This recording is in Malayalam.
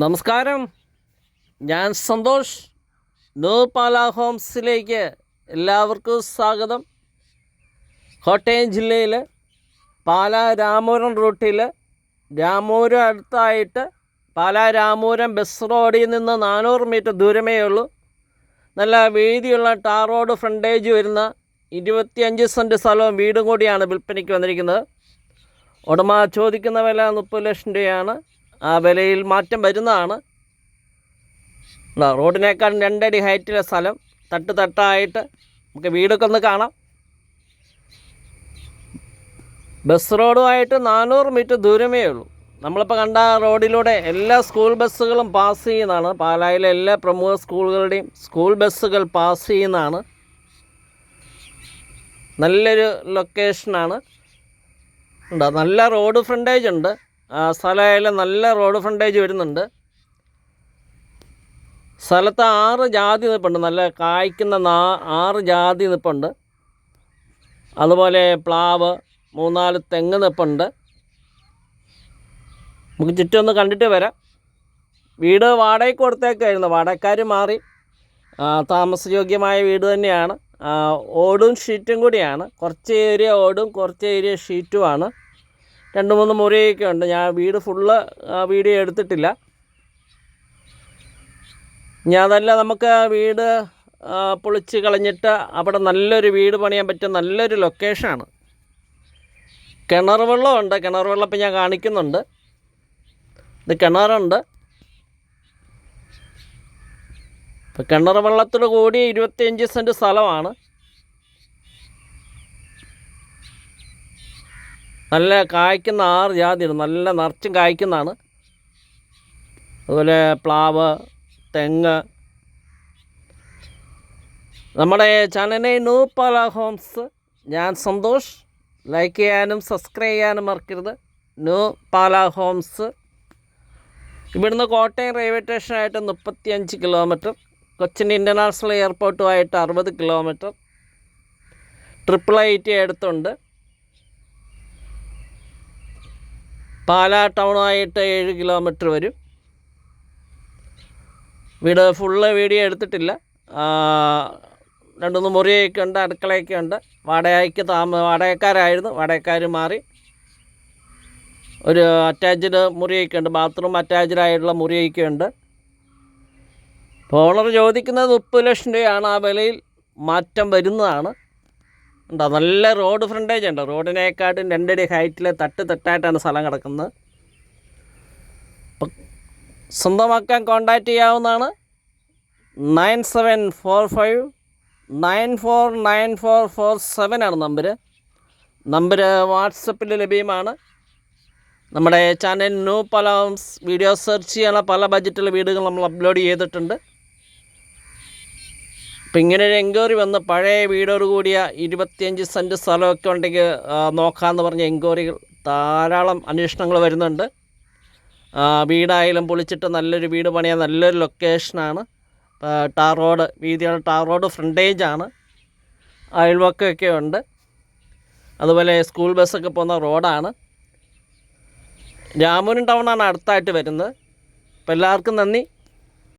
നമസ്കാരം. ഞാൻ സന്തോഷ്. ന്യൂ പാല ഹോംസിലേക്ക് എല്ലാവർക്കും സ്വാഗതം. കോട്ടയം ജില്ലയിൽ പാല രാമപുരം റൂട്ടിൽ രാമപുരം അടുത്തായിട്ട് പാല രാമപുരം ബസ് റോഡിൽ നിന്ന് നാനൂറ് മീറ്റർ ദൂരമേ ഉള്ളൂ. നല്ല വീതിയുള്ള ടാർ റോഡ് ഫ്രണ്ടേജ് വരുന്ന ഇരുപത്തിയഞ്ച് സെന്റ് സ്ഥലവും വീടും കൂടിയാണ് വിൽപ്പനയ്ക്ക് വന്നിരിക്കുന്നത്. ഉടമ ചോദിക്കുന്ന വില മുപ്പത് ലക്ഷം രൂപയാണ്. ആ വിലയിൽ മാറ്റം വരുന്നതാണ്? റോഡിനേക്കാൾ രണ്ടടി ഹൈറ്റിലെ സ്ഥലം. തട്ട് തട്ടായിട്ട് നമുക്ക് വീടൊക്കെ ഒന്ന് കാണാം. ബസ് റോഡുമായിട്ട് നാനൂറ് മീറ്റർ ദൂരമേ ഉള്ളൂ. നമ്മളിപ്പോൾ കണ്ട റോഡിലൂടെ എല്ലാ സ്കൂൾ ബസ്സുകളും പാസ് ചെയ്യുന്നതാണ്. പാലായിലെ എല്ലാ പ്രമുഖ സ്കൂളുകളുടെയും സ്കൂൾ ബസ്സുകൾ പാസ് ചെയ്യുന്നതാണ്. നല്ലൊരു ലൊക്കേഷനാണ്. ഉണ്ട് നല്ല റോഡ് ഫ്രണ്ടേജ് ഉണ്ട്. സ്ഥലമായാലും നല്ല റോഡ് ഫ്രണ്ടേജ് വരുന്നുണ്ട്. സ്ഥലത്ത് ആറ് ജാതി നിൽപ്പുണ്ട്. നല്ല കായ്ക്കുന്ന നാ ആറ് ജാതി നിൽപ്പുണ്ട്. അതുപോലെ പ്ലാവ് മൂന്നാൽ തെങ്ങ് നിൽപ്പുണ്ട്. നമുക്ക് ചുറ്റും ഒന്ന് കണ്ടിട്ട് വരാം. വീട് വാടകയ്ക്ക് കൊടുത്തേക്കായിരുന്നു. വാടകക്കാർ മാറി. താമസയോഗ്യമായ വീട് തന്നെയാണ്. ഓടും ഷീറ്റും കൂടിയാണ്. കുറച്ച് ഏരിയ ഓടും കുറച്ച് ഏരിയ ഷീറ്റുമാണ് രണ്ട് മൂന്ന് മുറിയൊക്കെ ഉണ്ട്. ഞാൻ വീട് ഫുള്ള് വീഡിയോ എടുത്തിട്ടില്ല. ഞാൻ അതല്ല നമുക്ക് വീട് പൊളിച്ച് കളഞ്ഞിട്ട് അവിടെ നല്ലൊരു വീട് പണിയാൻ പറ്റിയ നല്ലൊരു ലൊക്കേഷനാണ് കിണർ വെള്ളമുണ്ട് കിണർ വെള്ളം ഇപ്പം ഞാൻ കാണിക്കുന്നുണ്ട്. ഇത് കിണറുണ്ട്. ഇപ്പം കിണർ വെള്ളത്തോട് കൂടി ഇരുപത്തിയഞ്ച് സെന്റ് സ്ഥലമാണ്. നല്ല കായ്ക്കുന്ന ആറ് ജാതിയുണ്ട് നല്ല നിറച്ചും കായ്ക്കുന്നതാണ്. അതുപോലെ പ്ലാവ് തെങ്ങ്. നമ്മുടെ ചാനലിനെ ന്യൂ പാല ഹോംസ്. ഞാൻ സന്തോഷ്. ലൈക്ക് ചെയ്യാനും സബ്സ്ക്രൈബ് ചെയ്യാനും മറക്കരുത്. New Pala homes. ഇവിടുന്ന് കോട്ടയം റെയിൽവേ സ്റ്റേഷനായിട്ട് മുപ്പത്തിയഞ്ച് കിലോമീറ്റർ കൊച്ചിൻ ഇന്റർനാഷണൽ എയർപോർട്ടുമായിട്ട് അറുപത് കിലോമീറ്റർ ട്രിപ്പിൾ ഐ ടി അടുത്തുണ്ട് പാലാ ടൗണായിട്ട് ഏഴ് കിലോമീറ്റർ വരും. വീട് ഫുള്ള് വീഡിയോ എടുത്തിട്ടില്ല. രണ്ട് മൂന്ന് മുറിയൊക്കെ ഉണ്ട് അടുക്കളയൊക്കെ ഉണ്ട്. വാടകയ്ക്ക് താമ വാടകക്കാരായിരുന്നു. വാടകക്കാർ മാറി. ഒരു അറ്റാച്ച്ഡ് മുറിയൊക്കെ ഉണ്ട്. ബാത്റൂം അറ്റാച്ച്ഡ് ആയിട്ടുള്ള മുറിയൊക്കെ ഉണ്ട്. ഇപ്പോൾ ഓണർ ചോദിക്കുന്നത് മുപ്പത് ലക്ഷം രൂപയാണ്. ആ വിലയിൽ മാറ്റം വരുന്നതാണ്. ഉണ്ടോ? നല്ല റോഡ് ഫ്രണ്ടേജ് ഉണ്ട്. റോഡിനേക്കാട്ടും രണ്ടടി ഹൈറ്റിൽ തട്ട് തട്ടായിട്ടാണ് സ്ഥലം കിടക്കുന്നത്. അപ്പം സ്വന്തമാക്കാൻ കോണ്ടാക്റ്റ് ചെയ്യാവുന്നതാണ്. Nine seven four five nine four nine four four seven ആണ് നമ്പർ നമ്പർ വാട്സപ്പിൽ ലഭ്യമാണ്. നമ്മുടെ channel new Pala video search ചെയ്യാനുള്ള പല ബജറ്റിലെ വീടുകൾ നമ്മൾ അപ്ലോഡ് ചെയ്തിട്ടുണ്ട്. അപ്പം ഇങ്ങനെ ഒരു എൻക്വയറി വന്ന് പഴയ വീടോട് കൂടിയ ഇരുപത്തിയഞ്ച് സെന്റ് സ്ഥലമൊക്കെ ഉണ്ടെങ്കിൽ നോക്കാമെന്ന് പറഞ്ഞ എൻക്വയറികൾ ധാരാളം അന്വേഷണങ്ങൾ വരുന്നുണ്ട്. വീടായാലും പൊളിച്ചിട്ട് നല്ലൊരു വീട് പണിയാൻ നല്ലൊരു ലൊക്കേഷനാണ്. ടാർ റോഡ് വീതിയുടെ ടാർ റോഡ് ഫ്രണ്ടേജാണ്. അയൽവക്കമൊക്കെ ഉണ്ട്. അതുപോലെ സ്കൂൾ ബസ്സൊക്കെ പോകുന്ന റോഡാണ്. രാമൂരൻ ടൗണാണ് അടുത്തായിട്ട് വരുന്നത്. അപ്പോൾ എല്ലാവർക്കും നന്ദി.